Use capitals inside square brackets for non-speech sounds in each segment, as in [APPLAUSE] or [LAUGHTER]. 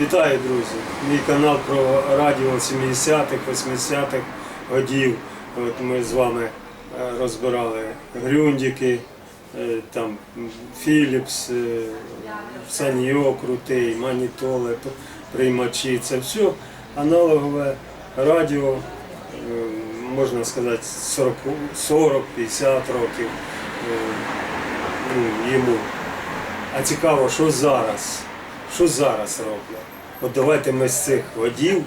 Вітаю, друзі! Мій канал про радіо 70-х, 80-х годів. От ми з вами е, розбирали грюндіки, е, там Philips, е, Саньо крутий, манітоли, приймачі. Це все аналогове радіо, можна сказати, 40 40-50 років ну, йому. А цікаво, що зараз? Що зараз роблять? От давайте ми з цих годів,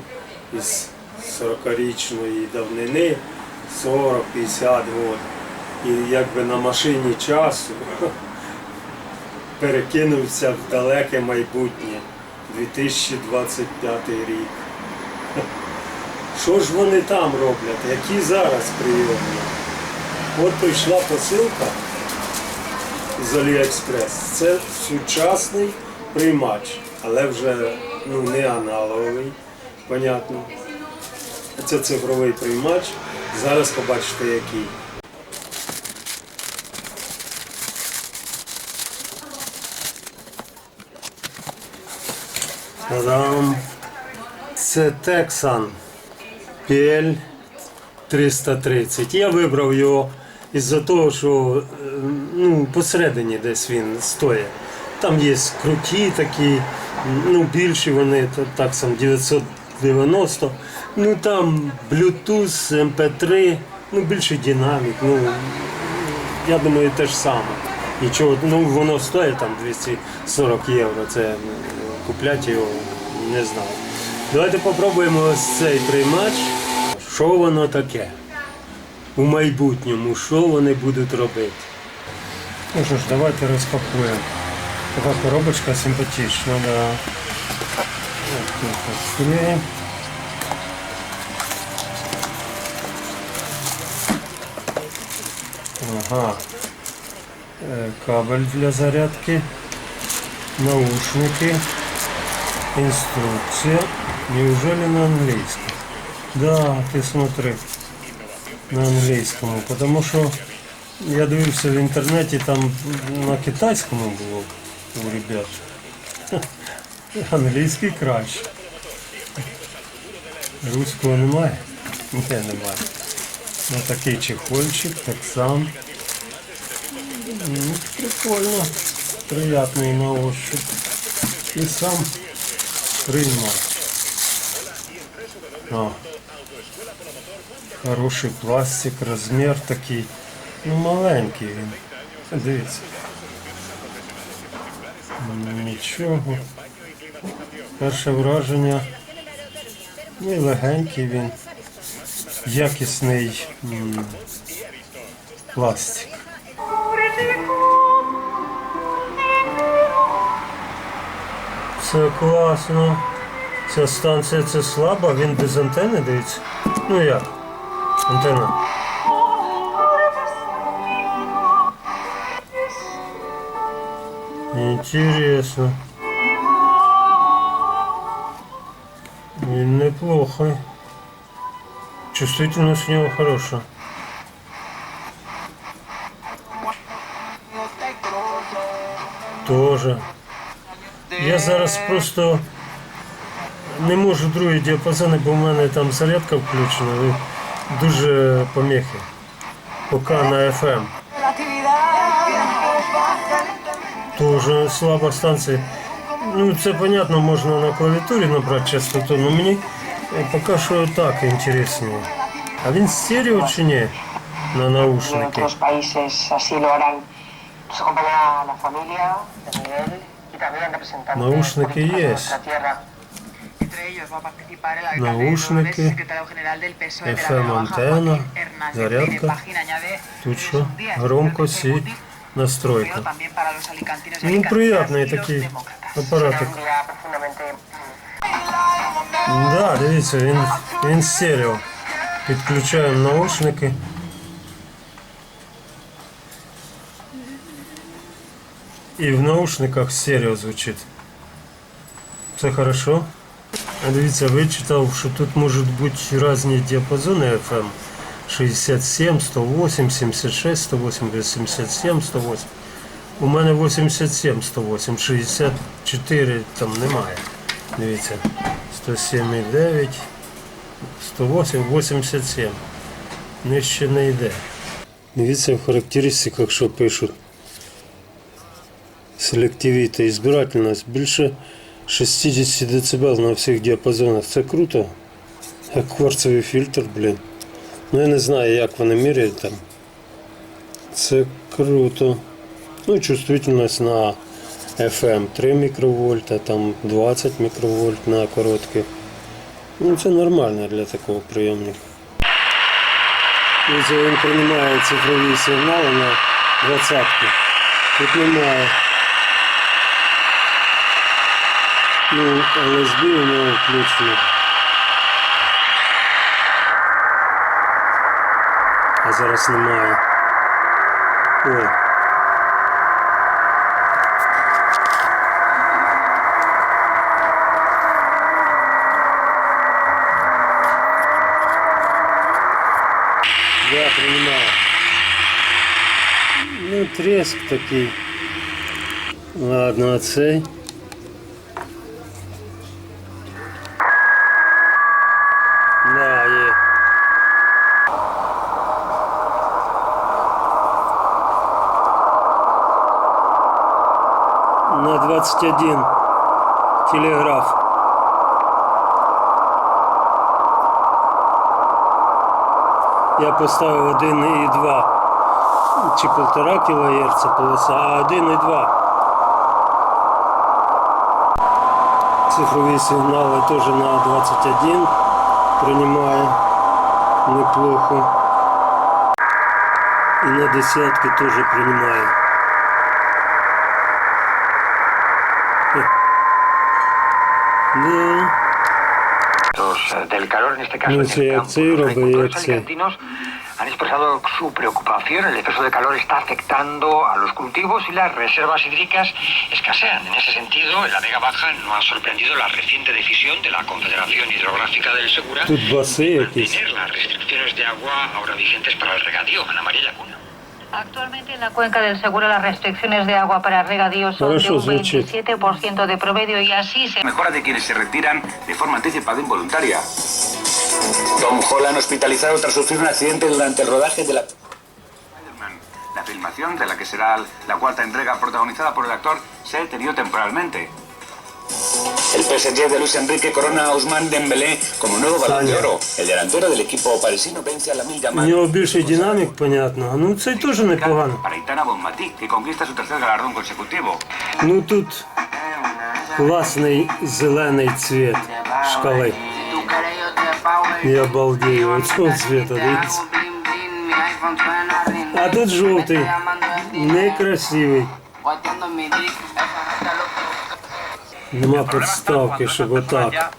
із 40-річної давнини, 40-50 років, і якби на машині часу [LAUGHS] перекинувся в далеке майбутнє, 2025 рік. [LAUGHS] Що ж вони там роблять? Які зараз прийомні? От прийшла посилка з Аліекспрес. Це сучасний приймач, але вже ну, не аналоговий, понятно. Це цифровий приймач. Зараз побачите який. Та-дам! Це Texan PL 330. Я вибрав його із-за того, що е, ну, посередині десь він стоїть. Там є круті такі, ну більші вони, так сам 990. Ну там Bluetooth, MP3, ну більший динамік. Ну, я думаю, те ж саме. Нічого, ну воно стоїть там 240 євро. Це купляти його не знаю. Давайте попробуємо ось цей приймач. Що воно таке? У майбутньому, що вони будуть робити? Ну що ж, давайте розпакуємо. Така коробочка симпатична, да. От тут. Ага. Е, Кабель для зарядки, наушники, инструкция. Неужели на английском? Да, ты смотри. На англійському, тому що я дивився в інтернеті, там на китайському було у ребят. [LAUGHS] Англійський краще. Руського немає? Ні, немає. На такий чехольчик, так сам. Ну, прикольно. Приятний на ощупь. І сам приймач. О. Хороший пластик, розмір такий. Ну, маленький він. Дивіться. Нічого. Перше враження. Ну і легенький він. Якісний м, пластик. Це класно. Ця станція це слаба, він без антени дивіться. Ну як? Антенна. Интересно. И неплохо. Чувствительность у него хорошая. Тоже. Я зараз просто не можу другі діапазони, бо в мене там зарядка включена. і Дуже поміхи. Поки на FM. Тоже слаба станція. Ну, це понятно, можна на клавіатурі набрати частоту, але мені е, поки що так інтересніше. А він стерео чи ні? На En наушники. otros países así lo harán. Nos acompaña la familia de Miguel y también representantes Наушники políticos de есть. nuestra tierra. Entre ellos va a participar el alcalde Наушники, de Dolores, secretario general del PSOE de la FM Vega Baja, антенна, Joaquín Hernández. зарядка. En página añade Тут eh, що? son días Громкость de і Putin, настройка. pero también para los alicantinos y Ну, alicantinas приятний y los такий demócratas. апаратик. Un día profundamente Да, дивіться, він, він стерео. Підключаємо наушники. І в наушниках стерео звучить. Це хорошо. А дивіться, вичитав, що тут можуть бути різні діапазони FM. 67, 108, 76, 108, 87, 108. У мене 87, 108, 64 там немає. Дивіться, 107,9, 108, 87. Нижче не йде. Дивіться в характеристиках, що пишуть. Селективіта і збирательність більше 60 дБ на всіх діапазонах. Це круто. Як кварцевий фільтр, блін. Ну я не знаю, як вони міряють там. Це круто. Ну, чувствительність на FM 3 мікровольта, там 20 мікровольт на коротких. Ну, це нормально для такого прийомника. Ось він приймає цифрові сигнали на 20 Тут немає. Ну, LSB у нього включено. А зараз немає. Ой. Да, принимаю. Ну, треск такий. Ладно, а. 21 телеграф. Я поставив 1,2 чи 1,5 кГц полоса, а 1,2. Цифрові сигнали теж на 21 приймає неплохо. І на десятки теж приймає. Los eh, del calor, en este caso, este los argentinos han expresado su preocupación. El exceso de calor está afectando a los cultivos y las reservas hídricas escasean. En ese sentido, en la Vega Baja no ha sorprendido la reciente decisión de la Confederación Hidrográfica del Segura de mantener las restricciones de agua ahora vigentes para el regadío. Ana María Lacuna. Actualmente en la cuenca del Segura las restricciones de agua para regadío son de un es un chip. 27% de promedio y así se Mejora de quienes se retiran de forma anticipada e involuntaria. Tom Holland hospitalizado tras sufrir un accidente durante el rodaje de la... La filmación, de la que será la cuarta entrega protagonizada por el actor, se ha detenido temporalmente. El PSG de Luis Enrique corona a Ousmane Dembélé como nuevo balón de oro. El delantero del equipo parisino vence a la Mil У нього більший динамік, понятно. А Ну цей теж непогано. Para Itana Bonmatí, que conquista su tercer galardón consecutivo. Ну тут класний зелений цвіт шкали. Я балдею, оцього цвіта, дивіться. А тут жовтий, некрасивий. Нема підставки, щоб отак.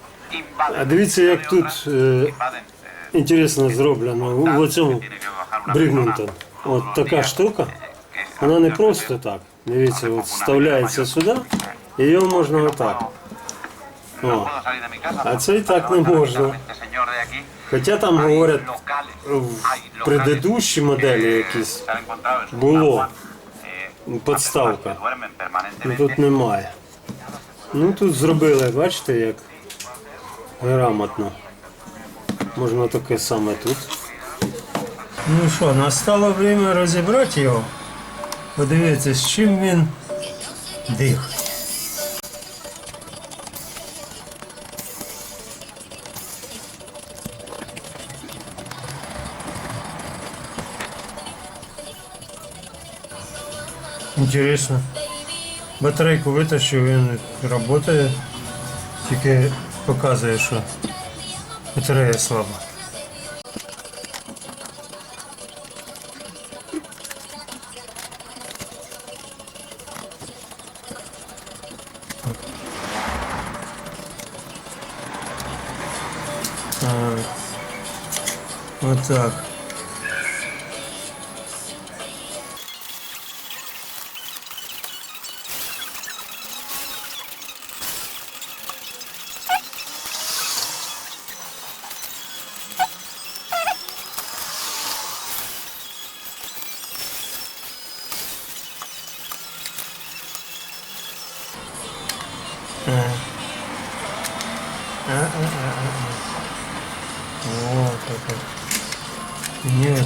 А дивіться, як тут е, інтересно зроблено. У цьому Брігмонтон. От така штука. Вона не просто так. Дивіться, от вставляється сюди, і його можна отак. О. А це і так не можна. Хоча там говорять, в предыдущій моделі якісь було підставка. Ну тут немає. Ну тут зробили, бачите, як грамотно. Можна таке саме тут. Ну що, настало время розібрати його. Подивіться, з чим він дихає. Інтересно. Батарейку витащив, він працює, тільки показує, що батарея слаба. Так.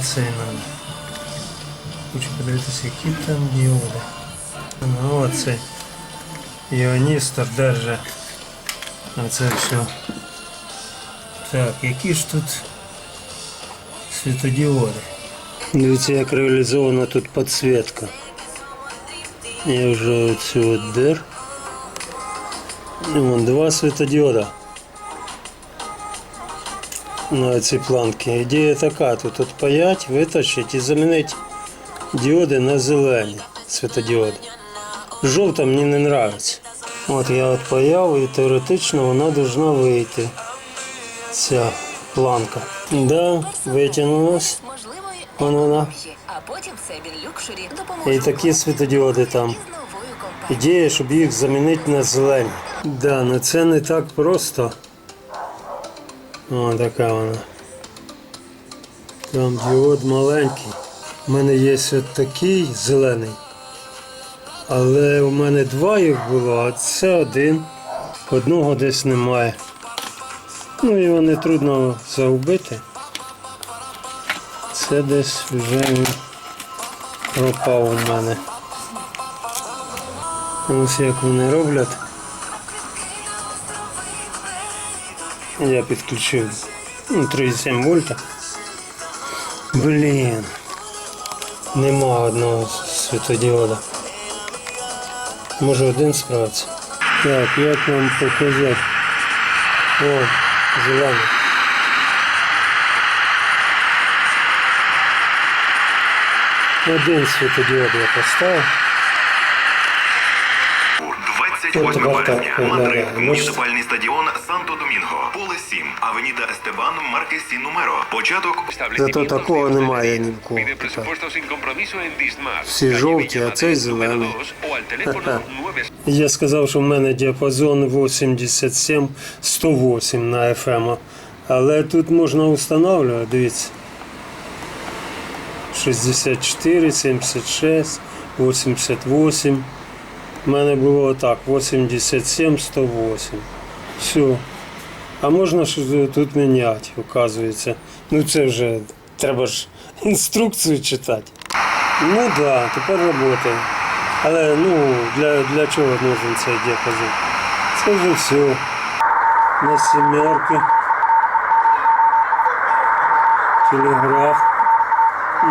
Мені оцей надо. Хочу подивитися, які там діоди. Ну оцей. Іоністор держи. А це все. Так, які ж тут світодіоди? Дивіться, як реалізована тут підсвітка. Я вже оцю от дер. І вон два світодіода. На цій планці. Ідея така, тут от паять, витащить і замінити діоди на зелені світодіоди. Жовта мені не подобається. От я от паяв і теоретично вона повинна вийти. Ця планка. Да, витягнулась. Вон вона. І такі світодіоди там. Ідея, щоб їх замінити на зелені. Да, ну це не так просто. О, така вона. Там діод маленький. У мене є от такий зелений. Але у мене два їх було, а це один. Одного десь немає. Ну його не трудно загубити. Це десь вже пропав у мене. Ось як вони роблять. Я підключив ну, 3,7 вольта. Блін. Нема одного світодіода. Може один справиться. Так, як вам показати? О, зелений. Один світодіод я поставив. 28 От вересня. Мадрид. Муніципальний стадіон Санто Домінго. Поле 7. Авеніда Естебан Маркесі Нумеро. Початок. Зато такого немає ні в кого. Всі жовті, а цей зелений. Я сказав, що в мене діапазон 87-108 на FM. Але тут можна встановлювати, дивіться. 64, 76, 88. У мене було отак, 87, 108. Все. А можна ж тут міняти, оказується. Ну це вже треба ж інструкцію читати. Ну так, да, тепер працює. Але ну, для, для чого нужен цей діапазон? Це вже все. На сімерки. Телеграф.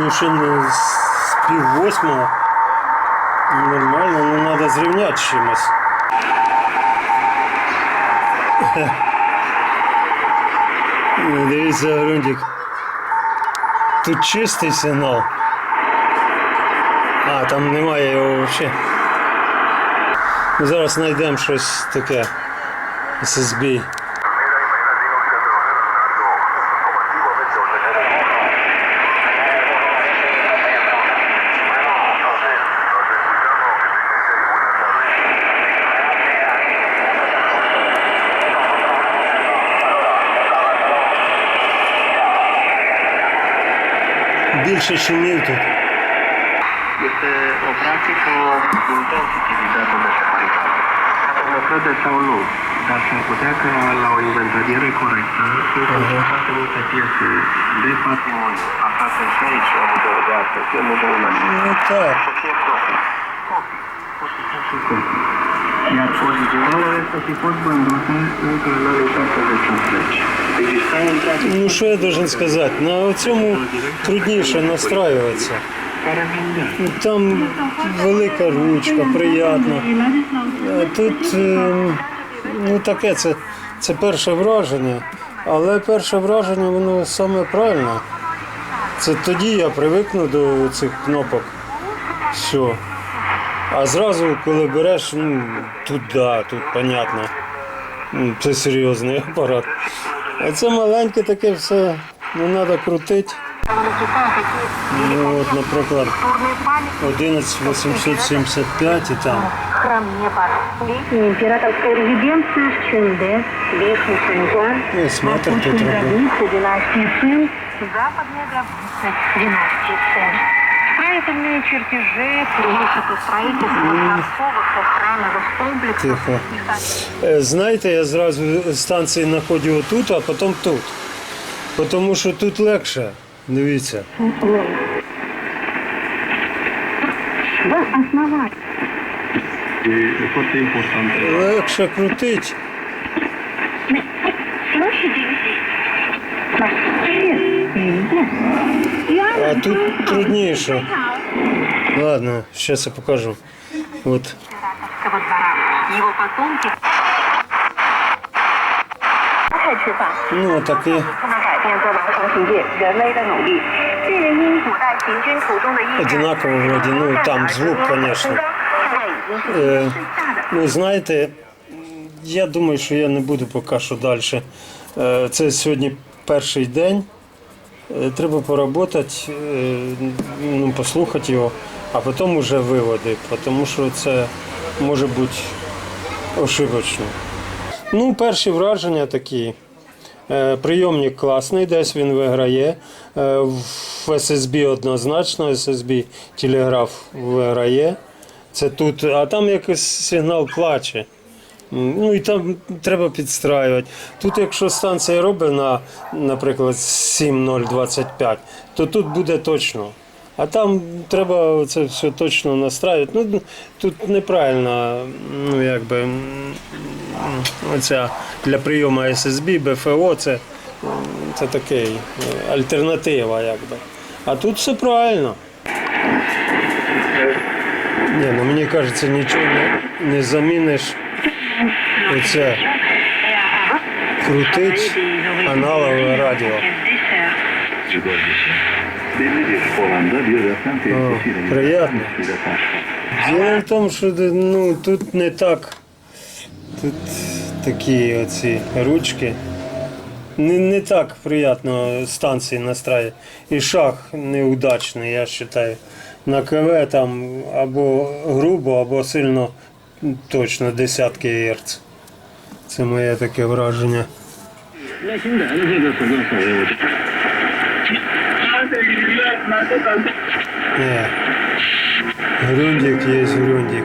Ну ще не з пів восьмого. Нормально, ну треба зрівняти чимось. [LAUGHS] Дивіться, Грундик. Тут чистий сигнал. А, там немає його взагалі. Зараз знайдемо щось таке. Більше, ніж мій тут. Este o practică intensitivitate meșteșugă. Mă crede sau nu, dar s-ar putea ca la o inventariere corectă să uh-huh. foarte multe piese de patrimoniu aflate și aici, la muzeul de artă, fie muzeul național, Ну так. să fie copii. Copii. Pot să fie și copii. Iar originalele să fi fost vândute încă în anii 70-80. Ну що я должен сказати? На цьому трудніше vindea. Ну, Там велика ручка, приємно. А тут е, ну таке, це, це перше враження. Але перше враження воно саме правильне. Це тоді я привикну до цих кнопок. Все. А зразу, коли береш, ну, тут да, тут понятно. Ну, Це серйозний апарат. А це маленьке таке все, не треба крутити. Ну, от, наприклад, 11875 і там. Храм неба. Императорская резиденция в Чунде, Верхний Шаньгуан, Ну, робив. гробница династии Цин, западная гробница династии Цин Строительные чертежи, принципы строительства дворцовых охрановых комплексов. Тихо. Е, Знаєте, я зразу станції знаходжу отут, а потім тут. Тому що тут легше. Дивіться. Да, основать. Легше крутить. А тут трудніше. Ладно, сейчас я покажу. Вот. Его потомки... Ну, так и... Одинаково вроде, ну там звук, конечно. Е, ну, знаєте, я думаю, що я не буду поки що далі. Е, це сьогодні перший день. Е, Треба поработати, е, ну, послухати його, а потім вже виводи, тому що це може бути ошибочно. Ну, перші враження такі. Е, Прийомник класний, десь він виграє. В SSB однозначно, SSB телеграф виграє. Це тут, а там якийсь сигнал плаче. Ну і там треба підстраювати. Тут, якщо станція робить наприклад, 7.025, то тут буде точно. А там треба це все точно настраювати. Ну, тут неправильно, ну якби оця для прийому SSB, БФО, це, це такий е, альтернатива, якби. А тут все правильно. Ні, ну мені кажеться, нічого не, не заміниш. Оце крутить аналогове радіо. О, приятно. Діло в тому, що ну, тут не так. Тут такі оці ручки. Не, не так приємно станції настраювати. І шаг неудачний, я вважаю. На КВ там або грубо, або сильно точно десятки Герц. Це моє таке враження. Ні. Грундик є грундик.